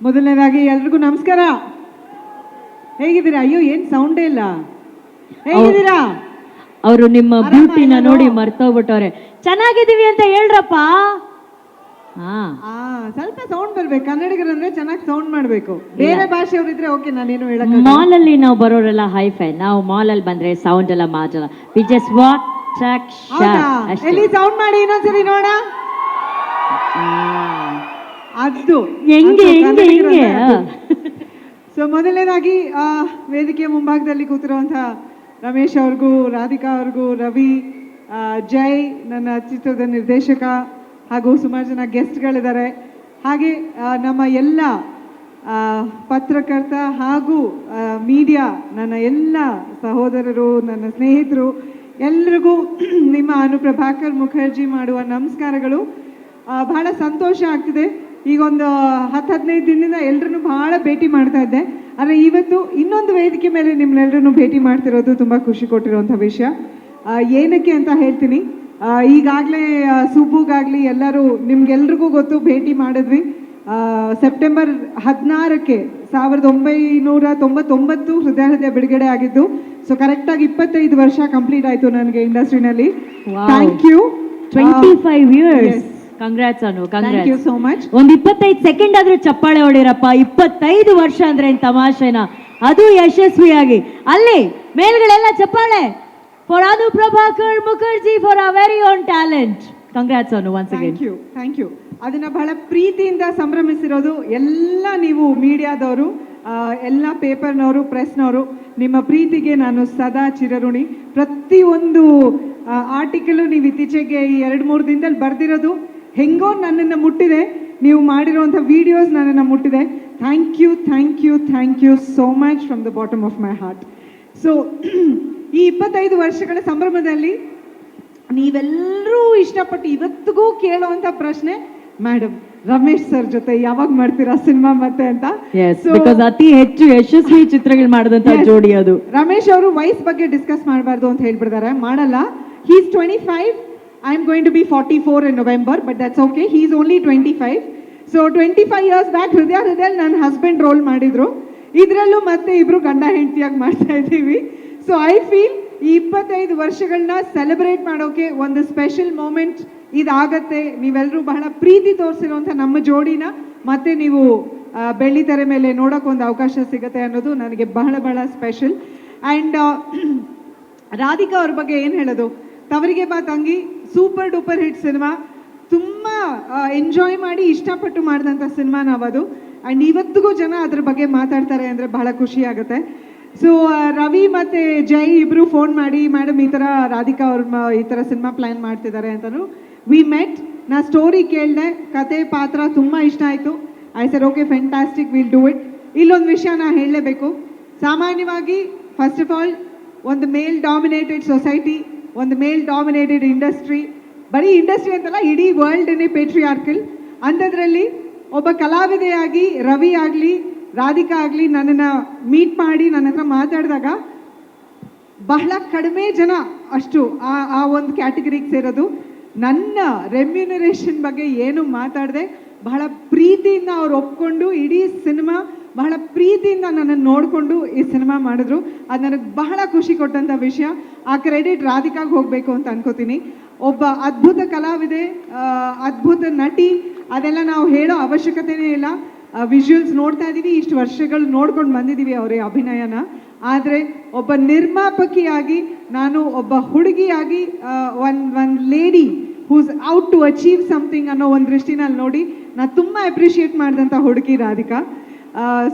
ಮೊದಲನೇದಾಗಿ ಎಲ್ರಿಗೂ ನಮಸ್ಕಾರ. ಹೇಗಿದ್ದೀರಾ? ಅಯ್ಯೋ ಏನ್ ಸೌಂಡೇ ಇಲ್ಲ. ಹೇಗಿದ್ದೀರಾ? ಅವರು ನಿಮ್ಮ ಬ್ಯೂಟಿನ? ನೋಡಿ ಮರ್ತೋಗ್ಬಿಟ್ಟವ್ರೆ. ಚೆನ್ನಾಗಿದ್ದೀವಿ ಅಂತ ಹೇಳ್ರಪ್ಪ. ಹಾ. ಆ ಸ್ವಲ್ಪ ಸೌಂಡ್ ಬರ್ಬೇಕು. ಕನ್ನಡಿಗರಂದ್ರೆ ಚೆನ್ನಾಗಿ ಸೌಂಡ್ ಮಾಡ್ಬೇಕು. ಬೇರೆ ಭಾಷೆಯವ್ರು ಇದ್ರೆ ಓಕೆ ನಾನೇನು ಹೇಳಕ್ ಮಾಲ್ ಅಲ್ಲಿ ನಾವು ಬರೋರೆಲ್ಲ ಹೈ ಫೈ ನಾವು ಮಾಲ್ ಅಲ್ಲಿ ಬಂದ್ರೆ ಸೌಂಡ್ ಎಲ್ಲ ಮಾತಲ್ಲ ವಿ ಜಸ್ಟ್ ವಾಕ್ ಟ್ರ್ಯಾಕ್ ಹೌದಾ? ಎಲ್ಲಿ ಸೌಂಡ್ ಮಾಡಿ ಇನ್ನೊಂದ್ಸರಿ ನೋಡ? ಅದು ಹೆಂಗೆ ಹೆಂಗೆ ಹೆಂಗೆ? ಸೊ ಮೊದಲನೇದಾಗಿ ಆ, ವೇದಿಕೆಯ ಮುಂಭಾಗದಲ್ಲಿ ಕೂತಿರುವಂತಹ ರಮೇಶ್ ಅವ್ರಿಗೂ ರಾಧಿಕಾ ಅವ್ರಿಗೂ ರವಿ ಜೈ ನನ್ನ ಚಿತ್ರದ ನಿರ್ದೇಶಕ ಹಾಗೂ ಸುಮಾರು ಜನ ಗೆಸ್ಟ್ಗಳಿದ್ದಾರೆ. ಹಾಗೆ ನಮ್ಮ ಎಲ್ಲ ಪತ್ರಕರ್ತ ಹಾಗೂ ಮೀಡಿಯಾ ನನ್ನ ಎಲ್ಲ ಸಹೋದರರು ನನ್ನ ಸ್ನೇಹಿತರು ಎಲ್ರಿಗೂ ನಿಮ್ಮ ಅನುಪ್ರಭಾಕರ್ ಮುಖರ್ಜಿ ಮಾಡುವ ನಮಸ್ಕಾರಗಳು. ಬಹಳ ಸಂತೋಷ ಆಗ್ತಿದೆ. ಈಗ ಒಂದು ಹತ್ತು ಹದಿನೈದು ದಿನದಿಂದ ಎಲ್ಲರನ್ನು ಬಹಳ ಭೇಟಿ ಮಾಡ್ತಾ ಇದ್ದೆ. ಆದರೆ ಇವತ್ತು ಇನ್ನೊಂದು ವೇದಿಕೆ ಮೇಲೆ ನಿಮ್ಮನ್ನೆಲ್ಲರೂ ಭೇಟಿ ಮಾಡ್ತಿರೋದು ತುಂಬ ಖುಷಿ ಕೊಟ್ಟಿರುವಂಥ ವಿಷಯ. ಆ, ಏನಕ್ಕೆ ಅಂತ ಹೇಳ್ತೀನಿ. ಈಗಾಗಲೇ ಸುಬ್ಬುಗಾಗಲಿ ಎಲ್ಲರೂ ನಿಮ್ಗೆಲ್ರಿಗೂ ಗೊತ್ತು ಭೇಟಿ ಮಾಡಿದ್ವಿ. ಆ, ಸೆಪ್ಟೆಂಬರ್ ಹದಿನಾರಕ್ಕೆ ಸಾವಿರದ ಒಂಬೈನೂರ ತೊಂಬತ್ತೊಂಬತ್ತು ಹೃದಯ ಹೃದಯ ಬಿಡುಗಡೆ ಆಗಿದ್ದು ಸೊ ಕರೆಕ್ಟಾಗಿ ಇಪ್ಪತ್ತೈದು ವರ್ಷ ಕಂಪ್ಲೀಟ್ ಆಯಿತು ನನಗೆ ಇಂಡಸ್ಟ್ರಿನಲ್ಲಿ. Thank you twenty five years. Congrats Anu thank you congrats so much ಒಂದ್ ಇಪ್ಪತ್ತೈದು ಸೆಕೆಂಡ್ ಆದ್ರೂ ಚಪ್ಪಾಳೆ ಹೊಡಿರಪ್ಪ ಇಪ್ಪತ್ತೈದು ವರ್ಷ ಅಂದ್ರೆ ಏನ್ ತಮಾಷೆನ? ಅದು ಯಶಸ್ವಿಯಾಗಿ. ಅಲ್ಲಿ ಮೇಲ್ಗಳೆಲ್ಲ ಚಪ್ಪಾಳೆ. For Anu Prabhakar Mukherjee for a very own talent congrats Anu once again thank you thank you ಅದನ್ನ ಬಹಳ ಪ್ರೀತಿಯಿಂದ ಸಂಭ್ರಮಿಸಿರೋದು ಎಲ್ಲ ನೀವು ಮೀಡಿಯಾದವರು ಎಲ್ಲ ಪೇಪರ್ನವರು ಪ್ರೆಸ್ನವರು ನಿಮ್ಮ ಪ್ರೀತಿಗೆ ನಾನು ಸದಾ ಚಿರಋಣಿ. ಪ್ರತಿಯೊಂದು ಆರ್ಟಿಕಲು ನೀವು ಇತ್ತೀಚೆಗೆ ಈ ಎರಡು ಮೂರು ದಿನದಲ್ಲಿ ಬರೆದಿರೋದು ಹೆಂಗೋ ನನ್ನನ್ನು ಮುಟ್ಟಿದೆ. ನೀವು ಮಾಡಿರುವಂಥ ವಿಡಿಯೋಸ್ ನನ್ನನ್ನು ಮುಟ್ಟಿದೆ. Thank you thank you thank you so much from the bottom of my heart so ಈ ಇಪ್ಪತ್ತೈದು ವರ್ಷಗಳ ಸಂಭ್ರಮದಲ್ಲಿ ನೀವೆಲ್ಲರೂ ಇಷ್ಟಪಟ್ಟು ಇವತ್ತಿಗೂ ಕೇಳುವಂಥ ಪ್ರಶ್ನೆ ಮೇಡಮ್ ರಮೇಶ್ ಸರ್ ಜೊತೆ ಯಾವಾಗ ಮಾಡ್ತೀರಾ ಸಿನಿಮಾ ಮತ್ತೆ ಅಂತ? ಅತಿ ಹೆಚ್ಚು ಯಶಸ್ವಿ ಚಿತ್ರಗಳು ಮಾಡಿದಂತ. ಜೋಡಿ ಅದು. ರಮೇಶ್ ಅವರು ವಯಸ್ ಬಗ್ಗೆ ಡಿಸ್ಕಸ್ ಮಾಡಬಾರ್ದು ಅಂತ ಹೇಳ್ಬಿಡ್ತಾರೆ. ಮಾಡಲ್ಲ. He's twenty five I am to be forty four in November but that's okay he's only twenty five so twenty five years back ಹೃದಯ ಹೃದಯ ನನ್ನ ಹಸ್ಬೆಂಡ್ ರೋಲ್ ಮಾಡಿದ್ರು. ಇದರಲ್ಲೂ ಮತ್ತೆ ಇಬ್ರು ಗಂಡ ಹೆಂಡತಿಯಾಗಿ ಮಾಡ್ತಾ ಇದ್ದೀವಿ. ಸೊ ಐ ಫೀಲ್ ಈ ಇಪ್ಪತ್ತೈದು ವರ್ಷಗಳನ್ನ ಸೆಲೆಬ್ರೇಟ್ ಮಾಡೋಕೆ ಒಂದು ಸ್ಪೆಷಲ್ ಮೂಮೆಂಟ್ ಇದಾಗತ್ತೆ. ನೀವೆಲ್ಲರೂ ಬಹಳ ಪ್ರೀತಿ ತೋರಿಸಿರುವಂಥ ನಮ್ಮ ಜೋಡಿನ ಮತ್ತೆ ನೀವು ಬೆಳ್ಳಿತರೆ ಬೆಳ್ಳಿ ತೆರೆ ಮೇಲೆ ನೋಡೋಕೆ ಒಂದು ಅವಕಾಶ ಸಿಗುತ್ತೆ ಅನ್ನೋದು ನನಗೆ ಬಹಳ ಬಹಳ ಸ್ಪೆಷಲ್ ಆ್ಯಂಡ್ ರಾಧಿಕಾ ಅವ್ರ ಬಗ್ಗೆ ಏನು ಹೇಳೋದು? ತವರಿಗೆ ಬಾ ತಂಗಿ. Super duper hit cinema. ತುಂಬ ಎಂಜಾಯ್ ಮಾಡಿ ಇಷ್ಟಪಟ್ಟು ಮಾಡಿದಂಥ ಸಿನಿಮಾ ನಾವದು. ಆ್ಯಂಡ್ ಇವತ್ತಿಗೂ ಜನ ಅದ್ರ ಬಗ್ಗೆ ಮಾತಾಡ್ತಾರೆ ಅಂದರೆ ಬಹಳ ಖುಷಿ ಆಗುತ್ತೆ. ಸೊ ರವಿ ಮತ್ತು ಜೈ ಇಬ್ಬರು ಫೋನ್ ಮಾಡಿ ಮೇಡಮ್ ಈ ಥರ ರಾಧಿಕಾ ಅವ್ರ ಈ ಥರ ಸಿನಿಮಾ ಪ್ಲ್ಯಾನ್ ಮಾಡ್ತಿದ್ದಾರೆ ಅಂತಲೂ ವಿ ಮೆಟ್ ನಾ ಸ್ಟೋರಿ ಕೇಳಿದೆ. ಕತೆ, ಪಾತ್ರ ತುಂಬ ಇಷ್ಟ ಆಯಿತು. I sir okay fantastic will do it ಇಲ್ಲೊಂದು ವಿಷಯ ನಾ ಹೇಳಲೇಬೇಕು. ಸಾಮಾನ್ಯವಾಗಿ ಫಸ್ಟ್ ಆಫ್ ಆಲ್ ಒಂದು ಮೇಲ್ ಡಾಮಿನೇಟೆಡ್ ಸೊಸೈಟಿ ಒಂದು ಮೇಲ್ ಡಾಮಿನೇಟೆಡ್ ಇಂಡಸ್ಟ್ರಿ ಬರೀ ಇಂಡಸ್ಟ್ರಿ ಅಂತಲ್ಲ, ಇಡೀ ವರ್ಲ್ಡನೇ ಪೇಟ್ರಿಯಾರ್ಕಲ್ ಅಂಥದ್ರಲ್ಲಿ ಒಬ್ಬ ಕಲಾವಿದೆಯಾಗಿ, ರವಿ ಆಗಲಿ, ರಾಧಿಕಾ ಆಗಲಿ ನನ್ನನ್ನು ಮೀಟ್ ಮಾಡಿ, ನನ್ನ ಹತ್ರ ಮಾತಾಡಿದಾಗ ಬಹಳ ಕಡಿಮೆ ಜನ ಅಷ್ಟು ಆ ಆ ಒಂದು ಕ್ಯಾಟಗರಿಗೆ ಸೇರೋದು. ನನ್ನ ರೆಮ್ಯುನರೇಷನ್ ಬಗ್ಗೆ ಏನು ಮಾತಾಡದೆ ಬಹಳ ಪ್ರೀತಿಯಿಂದ ಅವ್ರು ಒಪ್ಕೊಂಡು ಇಡೀ ಸಿನಿಮಾ ಬಹಳ ಪ್ರೀತಿಯಿಂದ ನನ್ನನ್ನು ನೋಡಿಕೊಂಡು ಈ ಸಿನಿಮಾ ಮಾಡಿದ್ರು. ಅದು ನನಗೆ ಬಹಳ ಖುಷಿ ಕೊಟ್ಟಂಥ ವಿಷಯ. ಆ ಕ್ರೆಡಿಟ್ ರಾಧಿಕಾಗೆ ಹೋಗಬೇಕು ಅಂತ ಅನ್ಕೋತೀನಿ. ಒಬ್ಬ ಅದ್ಭುತ ಕಲಾವಿದೆ ಅದ್ಭುತ ನಟಿ, ಅದೆಲ್ಲ ನಾವು ಹೇಳೋ ಅವಶ್ಯಕತೆನೇ ಇಲ್ಲ. ವಿಜುವಲ್ಸ್ ನೋಡ್ತಾ ಇದ್ದೀವಿ ಇಷ್ಟು ವರ್ಷಗಳು ನೋಡ್ಕೊಂಡು ಬಂದಿದ್ದೀವಿ ಅವರೇ ಅಭಿನಯನ. ಆದರೆ ಒಬ್ಬ ನಿರ್ಮಾಪಕಿಯಾಗಿ, ನಾನು ಒಬ್ಬ ಹುಡುಗಿಯಾಗಿ one one lady who's out to achieve something ಅನ್ನೋ ಒಂದು ದೃಷ್ಟಿನಲ್ಲಿ ನೋಡಿ ನಾನು ತುಂಬ ಅಪ್ರಿಷಿಯೇಟ್ ಮಾಡಿದಂಥ ಹುಡುಗಿ ರಾಧಿಕಾ.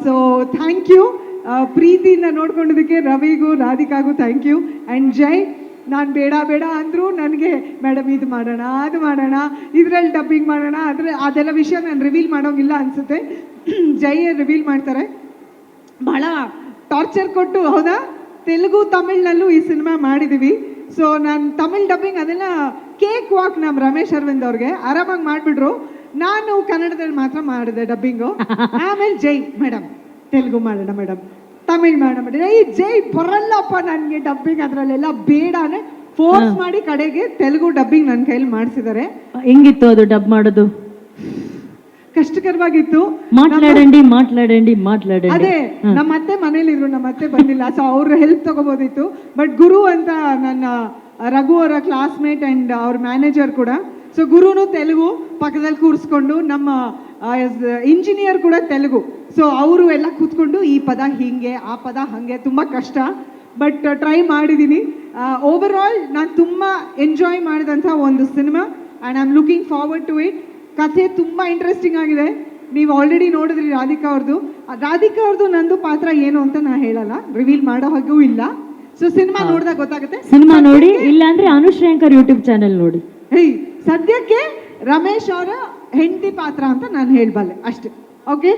ಸೊ ಥ್ಯಾಂಕ್ ಯು ಪ್ರೀತಿಯಿಂದ ನೋಡ್ಕೊಂಡಿದ್ದಕ್ಕೆ ರವಿಗೂ ರಾಧಿಕಾಗೂ ಥ್ಯಾಂಕ್ ಯು ಆ್ಯಂಡ್ ಜೈ ನಾನು ಬೇಡ ಬೇಡ ಅಂದರೂ ನನಗೆ, ಮೇಡಮ್, ಇದು ಮಾಡೋಣ, ಅದು ಮಾಡೋಣ, ಇದರಲ್ಲಿ ಡಬ್ಬಿಂಗ್ ಮಾಡೋಣ ಅದ್ರ ಅದೆಲ್ಲ ವಿಷಯ ನಾನು ರಿವೀಲ್ ಮಾಡೋಂಗಿಲ್ಲ ಅನಿಸುತ್ತೆ. ಜೈ ರಿವೀಲ್ ಮಾಡ್ತಾರೆ. ಭಾಳ ಟಾರ್ಚರ್ ಕೊಟ್ಟು, ಹೌದಾ? ತೆಲುಗು, ತಮಿಳ್ನಲ್ಲೂ ಈ ಸಿನಿಮಾ ಮಾಡಿದ್ದೀವಿ ಸೊ ನಾನು ತಮಿಳ್ ಡಬ್ಬಿಂಗ್ ಅದೆಲ್ಲ ಕೇಕ್ ವಾಕ್ ನಮ್ಮ ರಮೇಶ್ ಅರವಿಂದ್ ಅವ್ರಿಗೆ. ಆರಾಮಾಗಿ ಮಾಡಿಬಿಟ್ರು. ನಾನು ಕನ್ನಡದಲ್ಲಿ ಮಾತ್ರ ಮಾಡಿದೆ ಡಬ್ಬಿಂಗು ಆಮೇಲೆ ಜೈ ಮೇಡಮ್ ತೆಲುಗು ಮಾಡೋಣ ಮೇಡಮ್ ತಮಿಳ್ ಮಾಡೋಣ ಮೇಡಮ್ ಈ ಜೈ ಬರಲ್ಲಪ್ಪ ನನಗೆ ಡಬ್ಬಿಂಗ್ ಅದರಲ್ಲೆಲ್ಲ ಬೇಡನೆ ಫೋರ್ಸ್ ಮಾಡಿ ಕಡೆಗೆ ತೆಲುಗು ಡಬ್ಬಿಂಗ್ ನನ್ನ ಕೈಲಿ ಮಾಡಿಸಿದ್ದಾರೆ ಹೆಂಗಿತ್ತು ಅದು ಡಬ್ ಮಾಡೋದು ಕಷ್ಟಕರವಾಗಿತ್ತು మాట్లాడండి మాట్లాడండి మాట్లాడండి ಅದೇ ನಮ್ಮ ಅತ್ತೆ ಮನೇಲಿದ್ರು ನಮ್ಮ ಅತ್ತೆ ಬಂದಿಲ್ಲ ಸೊ ಅವ್ರ ಹೆಲ್ಪ್ ತಗೋಬೋದಿತ್ತು ಬಟ್ ಗುರು ಅಂತ ನನ್ನ ರಘು ಅವರ ಕ್ಲಾಸ್ಮೇಟ್ ಅಂಡ್ ಅವ್ರ ಮ್ಯಾನೇಜರ್ ಕೂಡ ಸೊ ಗುರುನು ತೆಲುಗು ಪಕ್ಕದಲ್ಲಿ ಕೂರಿಸ್ಕೊಂಡು ನಮ್ಮ ಇಂಜಿನಿಯರ್ ಕೂಡ ತೆಲುಗು ಸೊ ಅವರು ಎಲ್ಲ ಕೂತ್ಕೊಂಡು ಈ ಪದ ಹಿಂಗೆ ಆ ಪದ ಹಂಗೆ ತುಂಬ ಕಷ್ಟ. ಬಟ್ ಟ್ರೈ ಮಾಡಿದ್ದೀನಿ ಓವರ್ ಆಲ್ ನಾನು ತುಂಬ ಎಂಜಾಯ್ ಮಾಡಿದಂಥ ಒಂದು cinema and I am looking forward to it ಕಥೆ ತುಂಬ ಇಂಟ್ರೆಸ್ಟಿಂಗ್ ಆಗಿದೆ. ನೀವು ಆಲ್ರೆಡಿ ನೋಡಿದ್ರಿ ರಾಧಿಕಾ ಅವ್ರದ್ದು ರಾಧಿಕಾ ಅವ್ರದ್ದು ನಂದು ಪಾತ್ರ ಏನು ಅಂತ ನಾನು ಹೇಳಲ್ಲ. ರಿವೀಲ್ ಮಾಡೋ ಹಾಗೂ ಇಲ್ಲ. ಸೊ ಸಿನಿಮಾ ನೋಡಿದಾಗ ಗೊತ್ತಾಗುತ್ತೆ. ಸಿನಿಮಾ ನೋಡಿ ಇಲ್ಲ ಅಂದ್ರೆ ಅನುಶ್ರೇಂಕರ್ ಯೂಟ್ಯೂಬ್ ಚಾನೆಲ್ ನೋಡಿ. ಹೇಯ್ ಸದ್ಯಕ್ಕೆ ರಮೇಶ್ ಅವರ ಹೆಂಡತಿ ಪಾತ್ರ ಅಂತ ನಾನು ಹೇಳ್ಬಲ್ಲೆ ಅಷ್ಟೇ. ಓಕೆ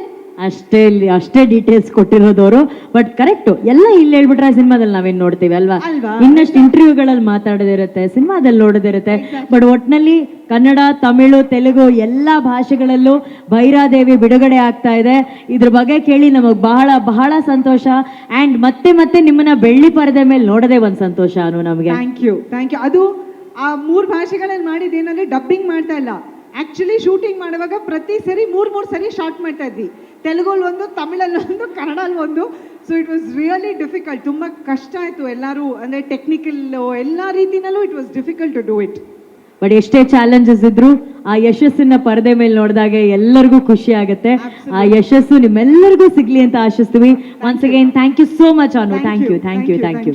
ಅಷ್ಟೇ ಇಲ್ಲಿ ಅಷ್ಟೇ ಡೀಟೇಲ್ಸ್ ಕೊಟ್ಟಿರೋದವರು. ಬಟ್ ಕರೆಕ್ಟ್ ಎಲ್ಲ ಇಲ್ಲಿ ಹೇಳ್ಬಿಟ್ರೆ ಸಿನಿಮಾದಲ್ಲಿ ನಾವೇನ್ ನೋಡ್ತೀವಿ ಅಲ್ವಾ? ಇನ್ನಷ್ಟು ಇಂಟರ್ವ್ಯೂಗಳಲ್ಲಿ ಮಾತಾಡೋದಿರುತ್ತೆ ಸಿನಿಮಾದಲ್ಲಿ ನೋಡೋದಿರುತ್ತೆ ಬಟ್ ಒಟ್ನಲ್ಲಿ ಕನ್ನಡ ತಮಿಳು ತೆಲುಗು ಎಲ್ಲ ಭಾಷೆಗಳಲ್ಲೂ ಭೈರಾದೇವಿ ಬಿಡುಗಡೆ ಆಗ್ತಾ ಇದೆ. ಇದ್ರ ಬಗ್ಗೆ ಕೇಳಿ ನಮಗೆ ಬಹಳ ಬಹಳ ಸಂತೋಷ. ಅಂಡ್ ಮತ್ತೆ ಮತ್ತೆ ನಿಮ್ಮನ್ನ ಬೆಳ್ಳಿ ಪರದೆ ಮೇಲೆ ನೋಡೋದೇ ಒಂದ್ ಸಂತೋಷ ಅನು ನಮಗೆ. ಥ್ಯಾಂಕ್ ಯು ಥ್ಯಾಂಕ್ ಯು ಅದು ಆ ಮೂರು ಭಾಷೆಗಳಲ್ಲಿ ಮಾಡಿದ್ದು ಏನಂದ್ರೆ ಡಬ್ಬಿಂಗ್ ಮಾಡ್ತಾ ಇಲ್ಲ. ಆ್ಯಕ್ಚುಲಿ ಶೂಟಿಂಗ್ ಮಾಡುವಾಗ ಪ್ರತಿ ಸರಿ ಮೂರು ಮೂರು ಸರಿ ಶಾರ್ಟ್ ಮಾಡ್ತಾ ಇದ್ವಿ. ತೆಲುಗಲ್ಲಿ ಒಂದು ತಮಿಳಲ್ಲಿ ಒಂದು ಕನ್ನಡಲ್ಲಿ ಒಂದು. So it was really difficult ತುಂಬ ಕಷ್ಟ ಆಯಿತು ಎಲ್ಲರೂ ಅಂದರೆ ಟೆಕ್ನಿಕಲ್ ಎಲ್ಲ ರೀತಿನಲ್ಲೂ it was difficult to do it but ಎಷ್ಟೇ ಚಾಲೆಂಜಸ್ ಇದ್ರು ಆ ಯಶಸ್ಸನ್ನ ಪರದೆ ಮೇಲೆ ನೋಡಿದಾಗ ಎಲ್ಲರಿಗೂ ಖುಷಿ ಆಗುತ್ತೆ. ಆ ಯಶಸ್ಸು ನಿಮ್ಮೆಲ್ಲರಿಗೂ ಸಿಗ್ಲಿ ಅಂತ ಆಶಿಸ್ತೀವಿ. Once again thank you so much Anu. Thank you thank you thank you